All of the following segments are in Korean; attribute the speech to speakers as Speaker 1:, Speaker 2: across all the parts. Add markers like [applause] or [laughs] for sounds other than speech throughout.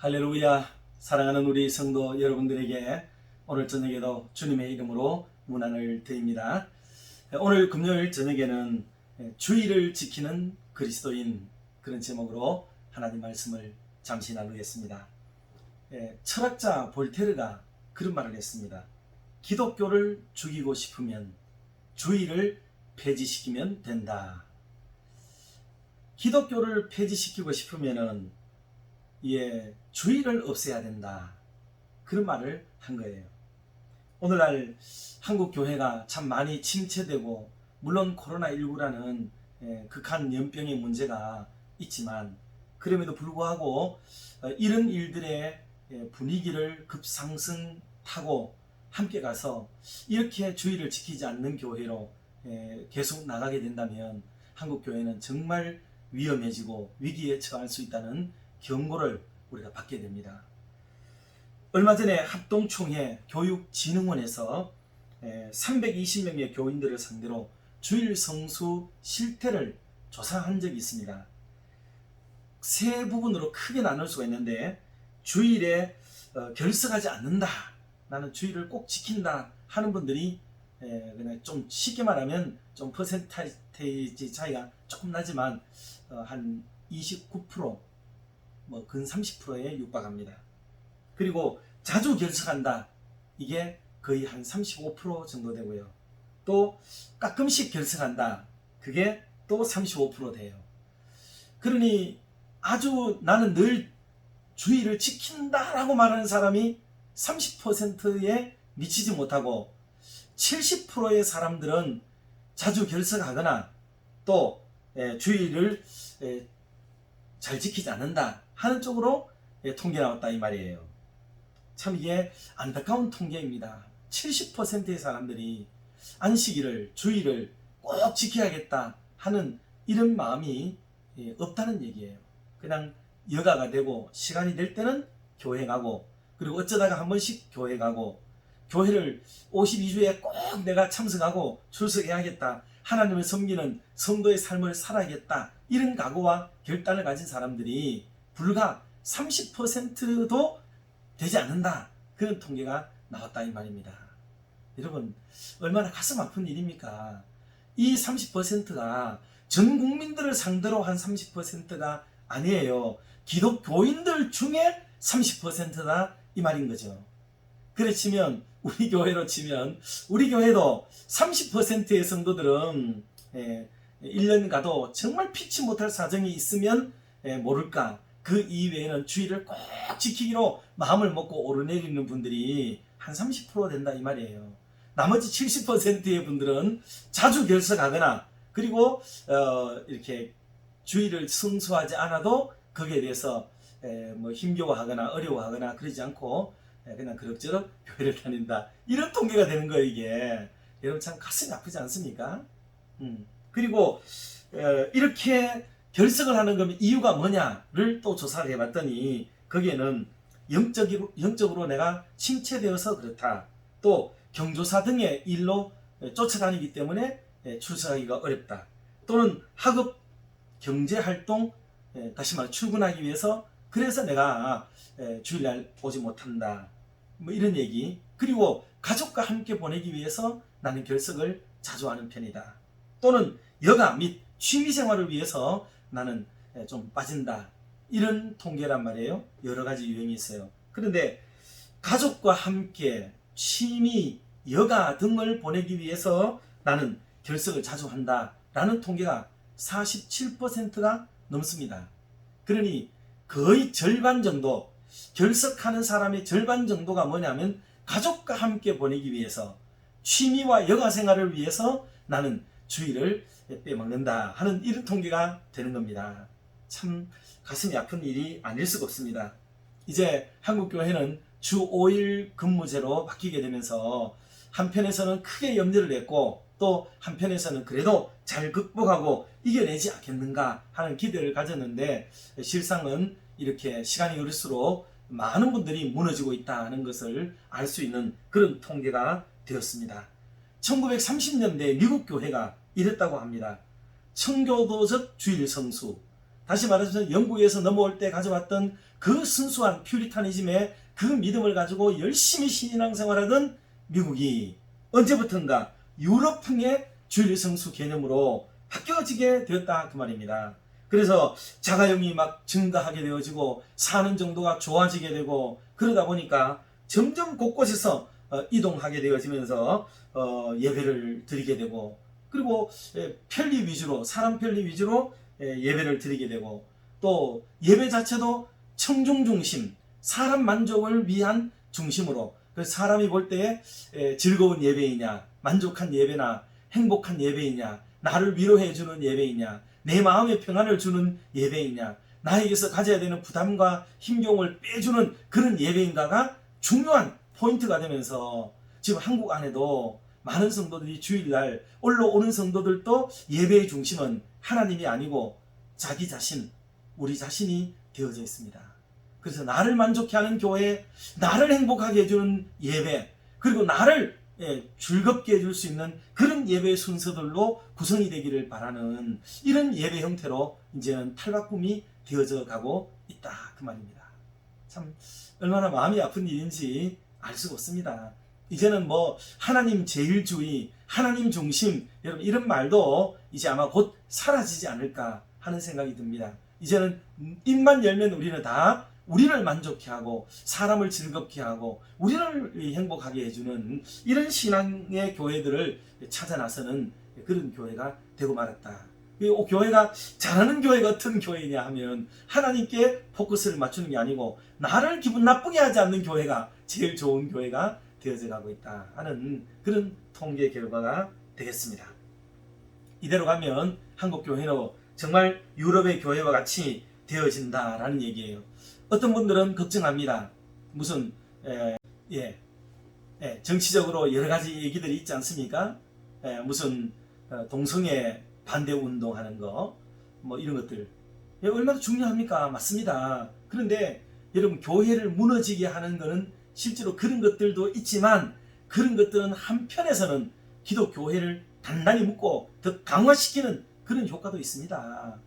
Speaker 1: 할렐루야 사랑하는 우리 성도 여러분들에게 오늘 저녁에도 주님의 이름으로 문안을 드립니다. 오늘 금요일 저녁에는 주의를 지키는 그리스도인 그런 제목으로 하나님 말씀을 잠시 나누겠습니다. 예, 철학자 볼테르가 그런 말을 했습니다. 기독교를 죽이고 싶으면 주의를 폐지시키면 된다. 기독교를 폐지시키고 싶으면은 예, 주의를 없애야 된다. 그런 말을 한 거예요. 오늘날 한국 교회가 참 많이 침체되고 물론 코로나19라는 예, 극한 연병의 문제가 있지만 그럼에도 불구하고 어, 이런 일들의 예, 분위기를 급상승하고 함께 가서 이렇게 주의를 지키지 않는 교회로 예, 계속 나가게 된다면 한국 교회는 정말 위험해지고 위기에 처할 수 있다는 경고를 우리가 받게 됩니다. 얼마 전에 합동총회 교육진흥원에서 320명의 교인들을 상대로 주일 성수 실태를 조사한 적이 있습니다. 세 부분으로 크게 나눌 수가 있는데 주일에 어, 결석하지 않는다. 나는 주일을 꼭 지킨다 하는 분들이 에, 그냥 좀 쉽게 말하면 좀 퍼센테이지 차이가 조금 나지만 어, 한 29%, 뭐 근 30%에 육박합니다. 그리고 자주 결석한다. 이게 거의 한 35% 정도 되고요. 또 가끔씩 결석한다. 그게 또 35% 돼요. 그러니 아주 나는 늘 주의를 지킨다라고 말하는 사람이 30%에 미치지 못하고 70%의 사람들은 자주 결석하거나 또 에, 주의를 에, 잘 지키지 않는다 하는 쪽으로 예, 통계 나왔다 이 말이에요. 참 이게 안타까운 통계입니다. 70%의 사람들이 안식일을 주의를 꼭 지켜야겠다 하는 이런 마음이 예, 없다는 얘기예요. 그냥 여가가 되고 시간이 될 때는 교회 가고 그리고 어쩌다가 한 번씩 교회 가고 교회를 52주에 꼭 내가 참석하고 출석해야겠다. 하나님을 섬기는 성도의 삶을 살아야겠다. 이런 각오와 결단을 가진 사람들이 불과 30%도 되지 않는다. 그런 통계가 나왔다 이 말입니다. 여러분 얼마나 가슴 아픈 일입니까? 이 30%가 전 국민들을 상대로 한 30%가 아니에요. 기독교인들 중에 30%다 이 말인 거죠. 그래 치면 우리 교회로 치면 우리 교회도 30%의 성도들은 예, 1년 가도 정말 피치 못할 사정이 있으면 예, 모를까 그 이외에는 주의를 꼭 지키기로 마음을 먹고 오르내리는 분들이 한 30% 된다 이 말이에요. 나머지 70%의 분들은 자주 결석하거나 그리고 어, 이렇게 주의를 성수하지 않아도 거기에 대해서 에, 뭐 힘겨워하거나 어려워하거나 그러지 않고 에, 그냥 그럭저럭 교회를 다닌다 이런 통계가 되는 거예요 이게 여러분 참 가슴이 아프지 않습니까? 음. 그리고 에, 이렇게 결석을 하는 그럼 이유가 뭐냐를 또 조사를 해봤더니 거기에는 영적으로, 영적으로 내가 침체되어서 그렇다. 또 경조사 등의 일로 쫓아다니기 때문에 출석하기가 어렵다. 또는 학업, 경제활동, 다시 말해 출근하기 위해서 그래서 내가 주일날 오지 못한다. 뭐 이런 얘기. 그리고 가족과 함께 보내기 위해서 나는 결석을 자주 하는 편이다. 또는 여가 및 취미생활을 위해서 나는 좀 빠진다. 이런 통계란 말이에요. 여러 가지 유형이 있어요. 그런데 가족과 함께 취미, 여가 등을 보내기 위해서 나는 결석을 자주 한다. 라는 통계가 47%가 넘습니다. 그러니 거의 절반 정도, 결석하는 사람의 절반 정도가 뭐냐면 가족과 함께 보내기 위해서 취미와 여가 생활을 위해서 나는 주의를 빼먹는다 하는 이런 통계가 되는 겁니다. 참 가슴이 아픈 일이 아닐 수가 없습니다. 이제 한국교회는 주 5일 근무제로 바뀌게 되면서 한편에서는 크게 염려를 했고 또 한편에서는 그래도 잘 극복하고 이겨내지 않겠는가 하는 기대를 가졌는데 실상은 이렇게 시간이 흐를수록 많은 분들이 무너지고 있다는 것을 알 수 있는 그런 통계가 되었습니다. 1930년대 미국 교회가 이랬다고 합니다. 청교도적 주일 성수, 다시 말해서 영국에서 넘어올 때 가져왔던 그 순수한 퓨리타니즘의 그 믿음을 가지고 열심히 신앙 생활하던 미국이 언제부턴가 유럽풍의 주일 성수 개념으로 바뀌어지게 되었다 그 말입니다. 그래서 자가용이 막 증가하게 되어지고 사는 정도가 좋아지게 되고 그러다 보니까 점점 곳곳에서 어, 이동하게 되어지면서 어, 예배를 드리게 되고 그리고 예, 편리 위주로 사람 편리 위주로 예, 예배를 드리게 되고 또 예배 자체도 청중 중심 사람 만족을 위한 중심으로 그 사람이 볼 때에 예, 즐거운 예배이냐 만족한 예배나 행복한 예배이냐 나를 위로해 주는 예배이냐 내 마음에 평안을 주는 예배이냐 나에게서 가져야 되는 부담과 힘겨움을 빼주는 그런 예배인가가 중요한 포인트가 되면서 지금 한국 안에도 많은 성도들이 주일날 올라오는 성도들도 예배의 중심은 하나님이 아니고 자기 자신, 우리 자신이 되어져 있습니다. 그래서 나를 만족해 하는 교회, 나를 행복하게 해주는 예배, 그리고 나를 예, 즐겁게 해줄 수 있는 그런 예배 순서들로 구성이 되기를 바라는 이런 예배 형태로 이제는 탈바꿈이 되어져 가고 있다 그 말입니다. 참 얼마나 마음이 아픈 일인지 알 수가 없습니다. 이제는 뭐 하나님 제일주의, 하나님 중심 여러분 이런 말도 이제 아마 곧 사라지지 않을까 하는 생각이 듭니다. 이제는 입만 열면 우리는 다 우리를 만족해 하고 사람을 즐겁게 하고 우리를 행복하게 해주는 이런 신앙의 교회들을 찾아 나서는 그런 교회가 되고 말았다. 이 교회가 잘하는 교회 같은 교회냐 하면 하나님께 포커스를 맞추는 게 아니고 나를 기분 나쁘게 하지 않는 교회가 제일 좋은 교회가 되어져 가고 있다 하는 그런 통계 결과가 되겠습니다. 이대로 가면 한국 교회는 정말 유럽의 교회와 같이 되어진다라는 얘기예요. 어떤 분들은 걱정합니다. 무슨 에, 예, 예, 정치적으로 여러 가지 얘기들이 있지 않습니까? 예, 무슨 어, 동성애 반대 운동하는 거, 뭐 이런 것들 예, 얼마나 중요합니까? 맞습니다. 그런데 여러분 교회를 무너지게 하는 것은 실제로 그런 것들도 있지만 그런 것들은 한편에서는 기독 교회를 단단히 묶고 더 강화시키는 그런 효과도 있습니다.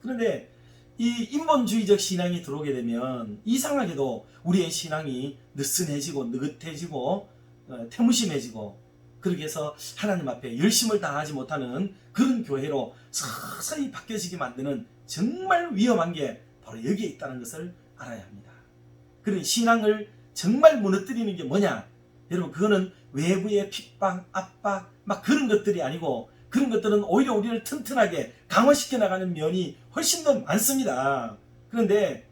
Speaker 1: 그런데 이 인본주의적 신앙이 들어오게 되면 이상하게도 우리의 신앙이 느슨해지고 느긋해지고 어, 태무심해지고 그렇게 해서 하나님 앞에 열심을 다하지 못하는 그런 교회로 서서히 바뀌어지게 만드는 정말 위험한 게 바로 여기에 있다는 것을 알아야 합니다. 그런 신앙을 정말 무너뜨리는 게 뭐냐? 여러분 그거는 외부의 핍박, 압박 막 그런 것들이 아니고 그런 것들은 오히려 우리를 튼튼하게 강화시켜 나가는 면이 훨씬 더 많습니다. 그런데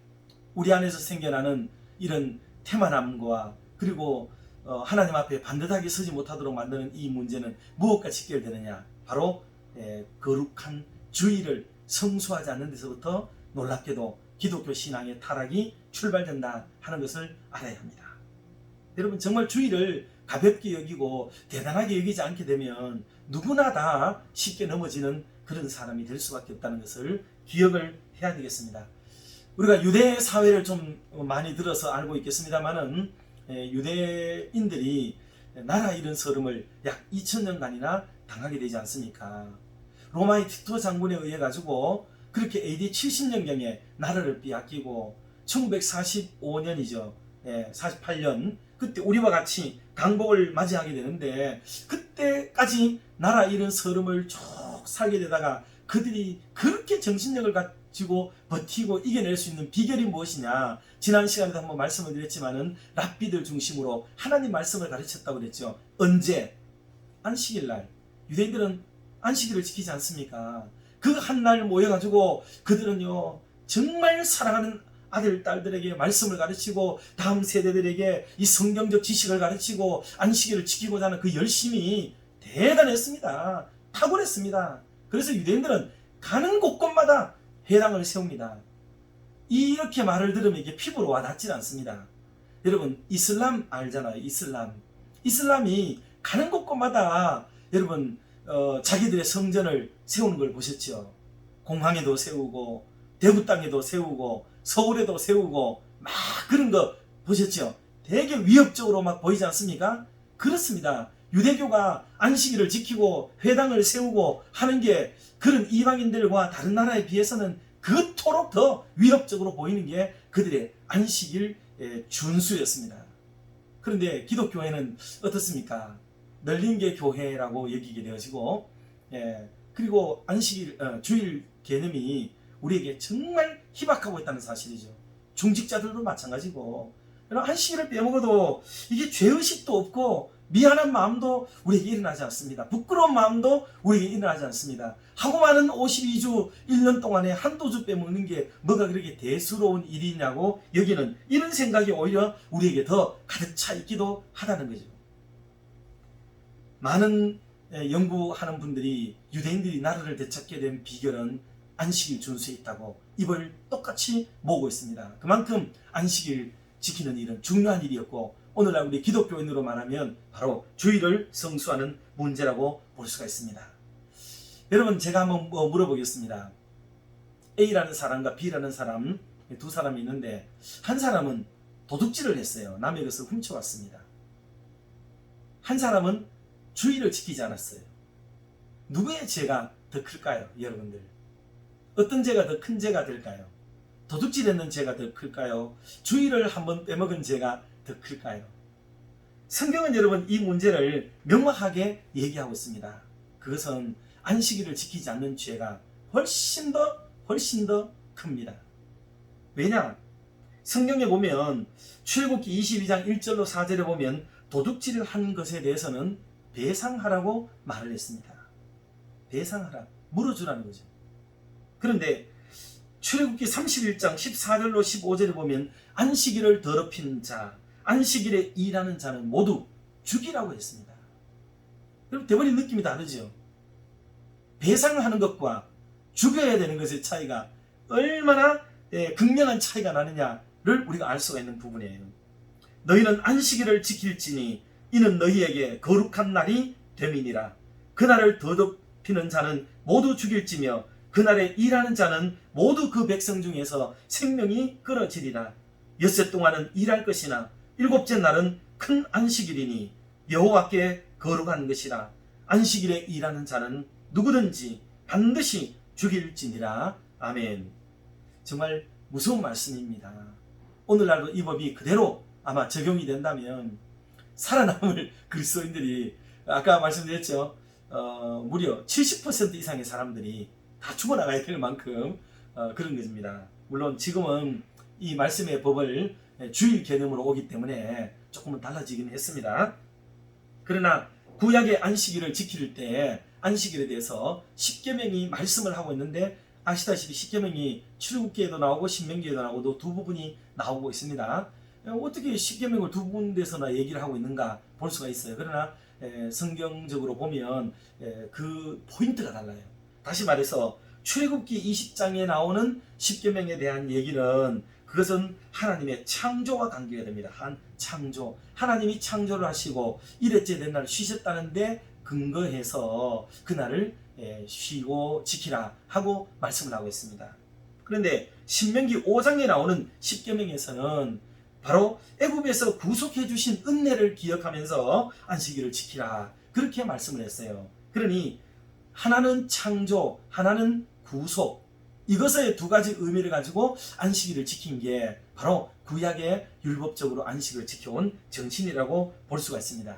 Speaker 1: 우리 안에서 생겨나는 이런 태만함과 그리고 어, 하나님 앞에 반듯하게 서지 못하도록 만드는 이 문제는 무엇과 직결되느냐? 바로 에, 거룩한 주의를 성수하지 않는 데서부터 놀랍게도 기독교 신앙의 타락이 출발된다 하는 것을 알아야 합니다. 여러분 정말 주의를 가볍게 여기고 대단하게 여기지 않게 되면 누구나 다 쉽게 넘어지는 그런 사람이 될 수밖에 없다는 것을 기억을 해야 되겠습니다. 우리가 유대 사회를 좀 많이 들어서 알고 있겠습니다만은 유대인들이 나라 잃은 서름을 약 2000년간이나 당하게 되지 않습니까? 로마의 티토 장군에 의해 가지고 그렇게 AD 70년경에 나라를 빼앗기고 1945년이죠. 48년. 그때 우리와 같이 강복을 맞이하게 되는데 그때까지 나라 잃은 서름을 쭉 살게 되다가 그들이 그렇게 정신력을 가지고 버티고 이겨낼 수 있는 비결이 무엇이냐. 지난 시간에도 한번 말씀을 드렸지만은 랍비들 중심으로 하나님 말씀을 가르쳤다고 그랬죠. 언제? 안식일 날. 유대인들은 안식일을 지키지 않습니까 그 한날 모여가지고 그들은요 정말 사랑하는 아들, 딸들에게 말씀을 가르치고 다음 세대들에게 이 성경적 지식을 가르치고 안식일을 지키고자 하는 그 열심이 대단했습니다. 탁월했습니다. 그래서 유대인들은 가는 곳곳마다 회당을 세웁니다. 이렇게 말을 들으면 이게 피부로 와닿질 않습니다. 여러분 이슬람 알잖아요. 이슬람. 이슬람이 가는 곳곳마다 여러분 어, 자기들의 성전을 세우는 걸 보셨죠. 공항에도 세우고 대구 땅에도 세우고 서울에도 세우고 막 그런 거 보셨죠? 되게 위협적으로 막 보이지 않습니까? 그렇습니다. 유대교가 안식일을 지키고 회당을 세우고 하는 게 그런 이방인들과 다른 나라에 비해서는 그토록 더 위협적으로 보이는 게 그들의 안식일 예, 준수였습니다. 그런데 기독교회는 어떻습니까? 널린 게 교회라고 여기게 되어지고 예, 그리고 안식일 어, 주일 개념이 우리에게 정말 희박하고 있다는 사실이죠. 중직자들도 마찬가지고 여러분, 안식일을 빼먹어도 이게 죄의식도 없고 미안한 마음도 우리에게 일어나지 않습니다. 부끄러운 마음도 우리에게 일어나지 않습니다. 하고 많은 52주 1년 동안에 한두 주 빼먹는 게 뭐가 그렇게 대수로운 일이냐고 여기는 이런 생각이 오히려 우리에게 더 가득 차 있기도 하다는 거죠. 많은 에, 연구하는 분들이 유대인들이 나라를 되찾게 된 비결은 안식일 준수에 있다고 입을 똑같이 모으고 있습니다. 그만큼 안식일 지키는 일은 중요한 일이었고 오늘날 우리 기독교인으로 말하면 바로 주일을 성수하는 문제라고 볼 수가 있습니다. 여러분 제가 한번 뭐 물어보겠습니다. A라는 사람과 B라는 사람 두 사람이 있는데 한 사람은 도둑질을 했어요. 남의 것을 훔쳐왔습니다. 한 사람은 주의를 지키지 않았어요. 누구의 죄가 더 클까요, 여러분들? 어떤 죄가 더 큰 죄가 될까요? 도둑질했는 죄가 더 클까요? 주의를 한번 빼먹은 죄가 더 클까요? 성경은 여러분 이 문제를 명확하게 얘기하고 있습니다. 그것은 안식일을 지키지 않는 죄가 훨씬 더 훨씬 더 큽니다. 왜냐? 성경에 보면 출애굽기 22장 1절로 4절에 보면 도둑질을 한 것에 대해서는 배상하라고 말을 했습니다. 배상하라. 물어주라는 거죠. 그런데 출애굽기 31장 14절로 15절에 보면 안식일을 더럽힌 자, 안식일에 일하는 자는 모두 죽이라고 했습니다. 여러분 대버린 느낌이 다르죠. 배상하는 것과 죽여야 되는 것의 차이가 얼마나 예, 극명한 차이가 나느냐를 우리가 알 수가 있는 부분이에요. 너희는 안식일을 지킬지니 이는 너희에게 거룩한 날이 됨이니라. 그날을 더럽히는 자는 모두 죽일지며 그날에 일하는 자는 모두 그 백성 중에서 생명이 끊어지리라. 엿새 동안은 일할 것이나 일곱째 날은 큰 안식일이니 여호와께 거룩한 것이라. 안식일에 일하는 자는 누구든지 반드시 죽일지니라. 아멘. 정말 무서운 말씀입니다. 오늘날도 이 법이 그대로 아마 적용이 된다면 살아남을 [laughs] 그리스도인들이 아까 말씀드렸죠. 어, 무려 70% 이상의 사람들이 다 죽어나가야 될 만큼 어, 그런 것입니다. 물론 지금은 이 말씀의 법을 주일 개념으로 오기 때문에 조금은 달라지긴 했습니다. 그러나 구약의 안식일을 지킬 때 안식일에 대해서 십계명이 말씀을 하고 있는데 아시다시피 십계명이 출애굽기에도 나오고 신명기에도 나오고 두 부분이 나오고 있습니다. 어떻게 십계명을 두 군데서나 얘기를 하고 있는가 볼 수가 있어요. 그러나 에, 성경적으로 보면 에, 그 포인트가 달라요. 다시 말해서 출애굽기 20장에 나오는 십계명에 대한 얘기는 그것은 하나님의 창조와 관계가 됩니다. 한 창조. 하나님이 창조를 하시고 일회째 된 날 쉬셨다는데 근거해서 그날을 에, 쉬고 지키라 하고 말씀을 하고 있습니다. 그런데 신명기 5장에 나오는 십계명에서는 바로 애굽에서 구속해 주신 은혜를 기억하면서 안식일을 지키라 그렇게 말씀을 했어요. 그러니 하나는 창조, 하나는 구속 이것의 두 가지 의미를 가지고 안식일을 지킨 게 바로 구약의 율법적으로 안식을 지켜온 정신이라고 볼 수가 있습니다.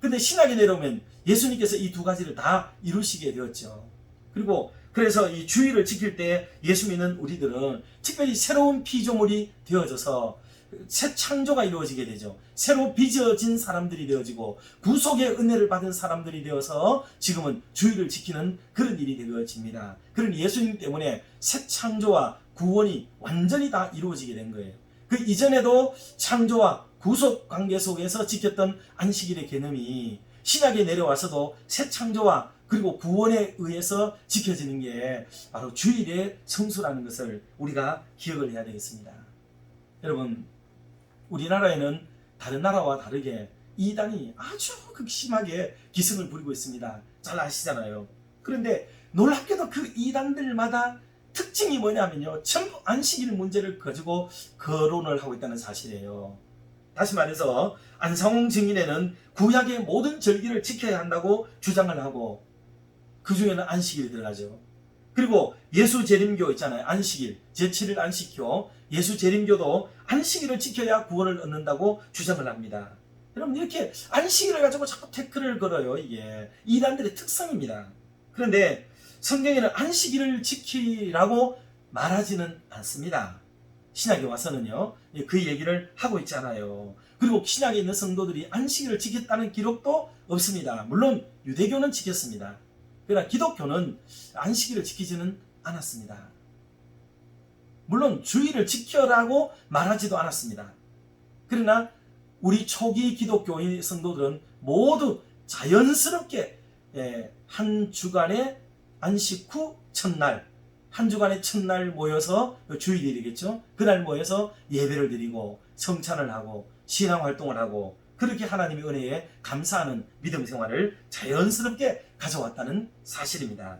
Speaker 1: 근데 신학에 내려오면 예수님께서 이 두 가지를 다 이루시게 되었죠. 그리고 그래서 이 주의를 지킬 때 예수 믿는 우리들은 특별히 새로운 피조물이 되어져서 새 창조가 이루어지게 되죠. 새로 빚어진 사람들이 되어지고 구속의 은혜를 받은 사람들이 되어서 지금은 주의를 지키는 그런 일이 되어집니다. 그런 예수님 때문에 새 창조와 구원이 완전히 다 이루어지게 된 거예요. 그 이전에도 창조와 구속 관계 속에서 지켰던 안식일의 개념이 신약에 내려와서도 새 창조와 그리고 구원에 의해서 지켜지는 게 바로 주일의 성수라는 것을 우리가 기억을 해야 되겠습니다. 여러분 우리나라에는 다른 나라와 다르게 이단이 아주 극심하게 기승을 부리고 있습니다. 잘 아시잖아요. 그런데 놀랍게도 그 이단들마다 특징이 뭐냐면요. 전부 안식일 문제를 가지고 거론을 하고 있다는 사실이에요. 다시 말해서 안상홍 증인에는 구약의 모든 절기를 지켜야 한다고 주장을 하고 그 중에는 안식일이 들어가죠. 그리고 예수 재림교 있잖아요. 안식일, 제7일 안식교, 예수 재림교도 안식일을 지켜야 구원을 얻는다고 주장을 합니다. 여러분 이렇게 안식일을 가지고 자꾸 태클을 걸어요. 이게 이단들의 특성입니다. 그런데 성경에는 안식일을 지키라고 말하지는 않습니다. 신약에 와서는요, 그 얘기를 하고 있잖아요. 그리고 신약에 있는 성도들이 안식일을 지켰다는 기록도 없습니다. 물론 유대교는 지켰습니다. 그러나 기독교는 안식일을 지키지는 않았습니다. 물론 주의를 지켜라고 말하지도 않았습니다. 그러나 우리 초기 기독교의 성도들은 모두 자연스럽게 예, 한 주간의 안식 후 첫날 한 주간의 첫날 모여서 주일이겠죠. 그날 모여서 예배를 드리고 성찬을 하고 신앙 활동을 하고 그렇게 하나님의 은혜에 감사하는 믿음 생활을 자연스럽게 가져왔다는 사실입니다.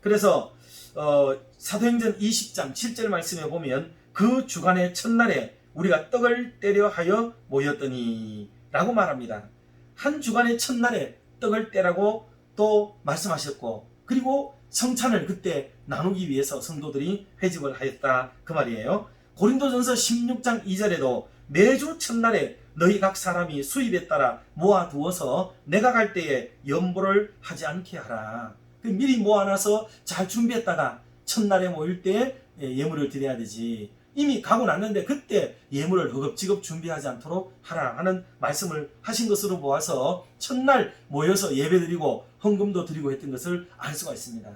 Speaker 1: 그래서 어, 사도행전 20장 7절 말씀에 보면 그 주간의 첫날에 우리가 떡을 떼려 하여 모였더니 라고 말합니다. 한 주간의 첫날에 떡을 떼라고 또 말씀하셨고 그리고 성찬을 그때 나누기 위해서 성도들이 회집을 하였다 그 말이에요. 고린도전서 16장 2절에도 매주 첫날에 너희 각 사람이 수입에 따라 모아두어서 내가 갈 때에 연보를 하지 않게 하라. 그 미리 모아놔서 잘 준비했다가 첫날에 모일 때 예물을 드려야 되지. 이미 가고 났는데 그때 예물을 허겁지겁 준비하지 않도록 하라 하는 말씀을 하신 것으로 보아서 첫날 모여서 예배드리고 헌금도 드리고 했던 것을 알 수가 있습니다.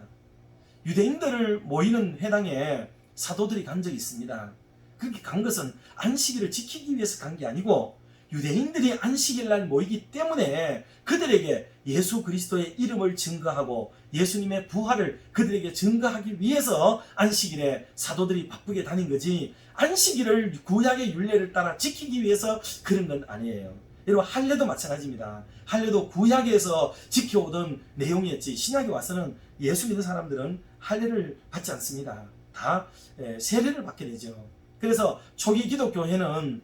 Speaker 1: 유대인들을 모이는 회당에 사도들이 간 적이 있습니다. 그렇게 간 것은 안식일을 지키기 위해서 간 게 아니고 유대인들이 안식일 날 모이기 때문에 그들에게 예수 그리스도의 이름을 증거하고 예수님의 부활을 그들에게 증거하기 위해서 안식일에 사도들이 바쁘게 다닌 거지 안식일을 구약의 윤례를 따라 지키기 위해서 그런 건 아니에요. 여러분 할례도 마찬가지입니다. 할례도 구약에서 지켜오던 내용이었지 신약에 와서는 예수 믿는 사람들은 할례를 받지 않습니다. 다 예, 세례를 받게 되죠. 그래서 초기 기독교회는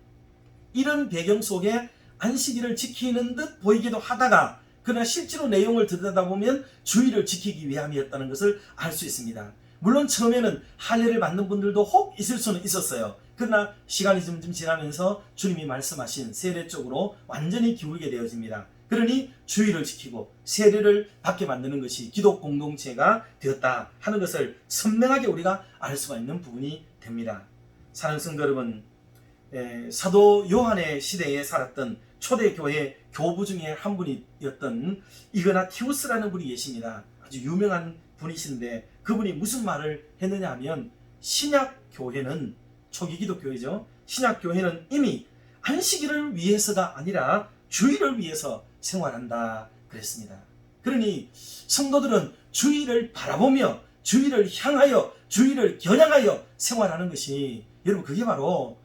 Speaker 1: 이런 배경 속에 안식일을 지키는 듯 보이기도 하다가 그러나 실제로 내용을 들여다보면 주의를 지키기 위함이었다는 것을 알 수 있습니다. 물론 처음에는 할례를 받는 분들도 혹 있을 수는 있었어요. 그러나 시간이 점점 지나면서 주님이 말씀하신 세례 쪽으로 완전히 기울게 되어집니다. 그러니 주의를 지키고 세례를 받게 만드는 것이 기독 공동체가 되었다 하는 것을 선명하게 우리가 알 수가 있는 부분이 됩니다. 사랑하는 성도 여러분, 에, 사도 요한의 시대에 살았던 초대교회 교부 중에 한 분이었던 이그나티우스라는 분이 계십니다. 아주 유명한 분이신데 그분이 무슨 말을 했느냐 하면 신약 교회는 초기 기독교회죠. 신약 교회는 이미 안식일을 위해서가 아니라 주의를 위해서 생활한다 그랬습니다. 그러니 성도들은 주의를 바라보며 주의를 향하여 주의를 겨냥하여 생활하는 것이 여러분 그게 바로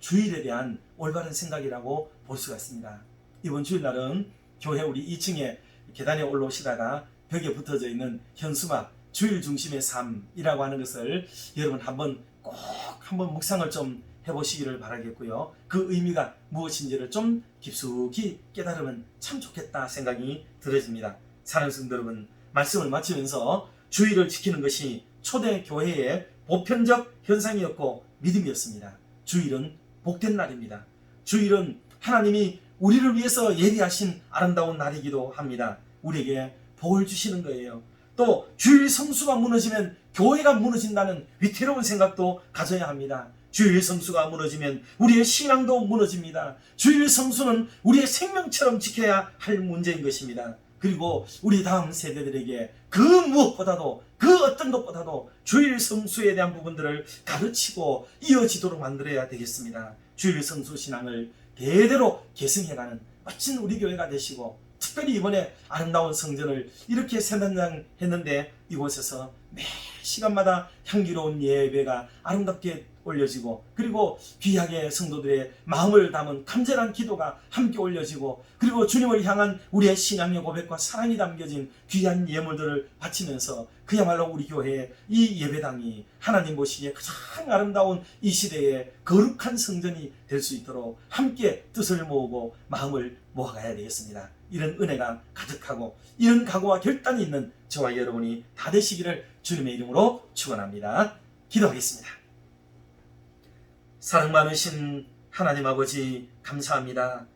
Speaker 1: 주일에 대한 올바른 생각이라고 볼 수가 있습니다. 이번 주일날은 교회 우리 2층에 계단에 올라오시다가 벽에 붙어져 있는 현수막 주일 중심의 삶이라고 하는 것을 여러분 한번 꼭 한번 묵상을 좀 해보시기를 바라겠고요. 그 의미가 무엇인지를 좀 깊숙이 깨달으면 참 좋겠다 생각이 들어집니다. 성도 여러분, 말씀을 마치면서 주의를 지키는 것이 초대 교회의 보편적 현상이었고 믿음이었습니다. 주일은 복된 날입니다. 주일은 하나님이 우리를 위해서 예비하신 아름다운 날이기도 합니다. 우리에게 복을 주시는 거예요. 또 주일 성수가 무너지면 교회가 무너진다는 위태로운 생각도 가져야 합니다. 주일 성수가 무너지면 우리의 신앙도 무너집니다. 주일 성수는 우리의 생명처럼 지켜야 할 문제인 것입니다. 그리고 우리 다음 세대들에게 그 무엇보다도 그 어떤 것보다도 주일 성수에 대한 부분들을 가르치고 이어지도록 만들어야 되겠습니다. 주일 성수 신앙을 대대로 계승해가는 멋진 우리 교회가 되시고 특별히 이번에 아름다운 성전을 이렇게 세단장 했는데 이곳에서 매 시간마다 향기로운 예배가 아름답게 올려지고 그리고 귀하게 성도들의 마음을 담은 간절한 기도가 함께 올려지고 그리고 주님을 향한 우리의 신앙의 고백과 사랑이 담겨진 귀한 예물들을 바치면서 그야말로 우리 교회의 이 예배당이 하나님 보시기에 가장 아름다운 이 시대에 거룩한 성전이 될 수 있도록 함께 뜻을 모으고 마음을 모아가야 되겠습니다. 이런 은혜가 가득하고 이런 각오와 결단이 있는 저와 여러분이 다 되시기를 주님의 이름으로 축원합니다. 기도하겠습니다. 사랑 많으신 하나님 아버지 감사합니다.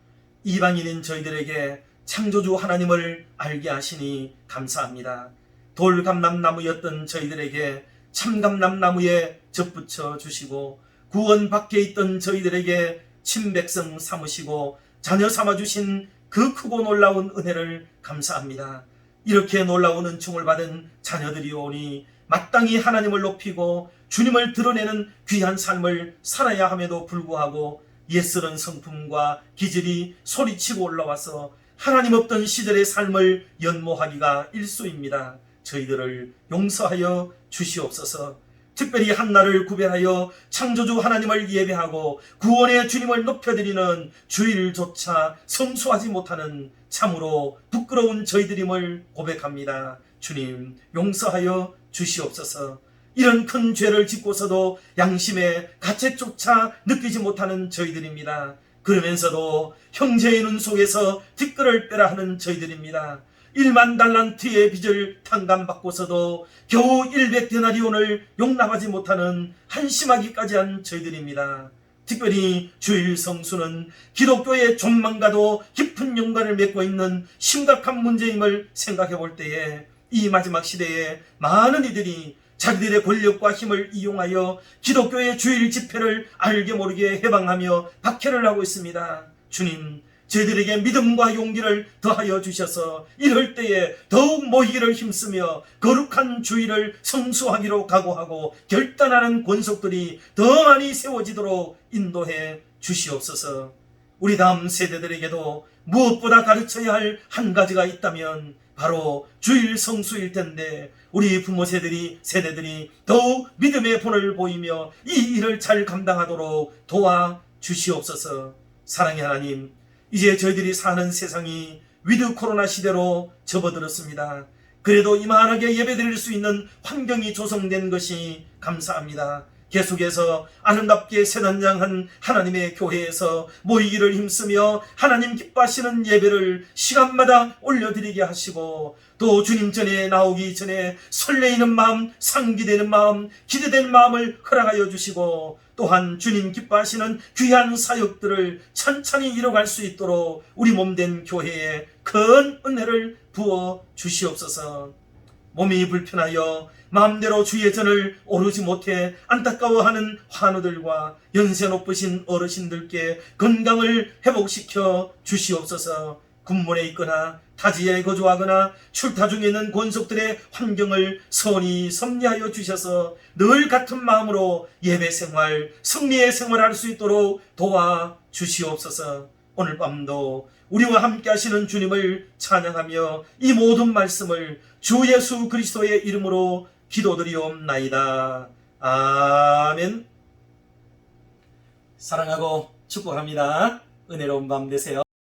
Speaker 1: 이방인인 저희들에게 창조주 하나님을 알게 하시니 감사합니다. 돌감람나무였던 저희들에게 참감람나무에 접붙여 주시고 구원 밖에 있던 저희들에게 친백성 삼으시고 자녀 삼아 주신 그 크고 놀라운 은혜를 감사합니다. 이렇게 놀라운 은총을 받은 자녀들이 오니 마땅히 하나님을 높이고 주님을 드러내는 귀한 삶을 살아야 함에도 불구하고 예스런 성품과 기질이 소리치고 올라와서 하나님 없던 시절의 삶을 연모하기가 일소입니다. 저희들을 용서하여 주시옵소서. 특별히 한날을 구별하여 창조주 하나님을 예배하고 구원의 주님을 높여드리는 주일조차 성수하지 못하는 참으로 부끄러운 저희들임을 고백합니다. 주님 용서하여 주시옵소서. 이런 큰 죄를 짓고서도 양심의 가책조차 느끼지 못하는 저희들입니다. 그러면서도 형제의 눈 속에서 티끌을 빼라 하는 저희들입니다. 1만 달란트의 빚을 탕감받고서도 겨우 100데나리온을 용납하지 못하는 한심하기까지 한 저희들입니다. 특별히 주일 성수는 기독교의 존망과도 깊은 연관을 맺고 있는 심각한 문제임을 생각해 볼 때에 이 마지막 시대에 많은 이들이 자기들의 권력과 힘을 이용하여 기독교의 주일 집회를 알게 모르게 해방하며 박해를 하고 있습니다. 주님, 저희들에게 믿음과 용기를 더하여 주셔서 이럴 때에 더욱 모이기를 힘쓰며 거룩한 주의를 성수하기로 각오하고 결단하는 권속들이 더 많이 세워지도록 인도해 주시옵소서. 우리 다음 세대들에게도 무엇보다 가르쳐야 할 한 가지가 있다면 바로 주일 성수일 텐데 우리 부모 세들이 세대들이 더욱 믿음의 본을 보이며 이 일을 잘 감당하도록 도와 주시옵소서. 사랑의 하나님, 이제 저희들이 사는 세상이 위드 코로나 시대로 접어들었습니다. 그래도 이만하게 예배드릴 수 있는 환경이 조성된 것이 감사합니다. 계속해서 아름답게 세단장한 하나님의 교회에서 모이기를 힘쓰며 하나님 기뻐하시는 예배를 시간마다 올려드리게 하시고 또 주님 전에 나오기 전에 설레이는 마음, 상기되는 마음, 기대되는 마음을 허락하여 주시고 또한 주님 기뻐하시는 귀한 사역들을 천천히 이뤄갈 수 있도록 우리 몸 된 교회에 큰 은혜를 부어 주시옵소서. 몸이 불편하여 마음대로 주의 전을 오르지 못해 안타까워하는 환우들과 연세 높으신 어르신들께 건강을 회복시켜 주시옵소서. 군문에 있거나 타지에 거주하거나 출타 중에 있는 권속들의 환경을 선히 섭리하여 주셔서 늘 같은 마음으로 예배 생활, 승리의 생활할 수 있도록 도와 주시옵소서. 오늘 밤도 우리와 함께 하시는 주님을 찬양하며 이 모든 말씀을 주 예수 그리스도의 이름으로 기도드리옵나이다. 아멘. 사랑하고 축복합니다. 은혜로운 밤 되세요.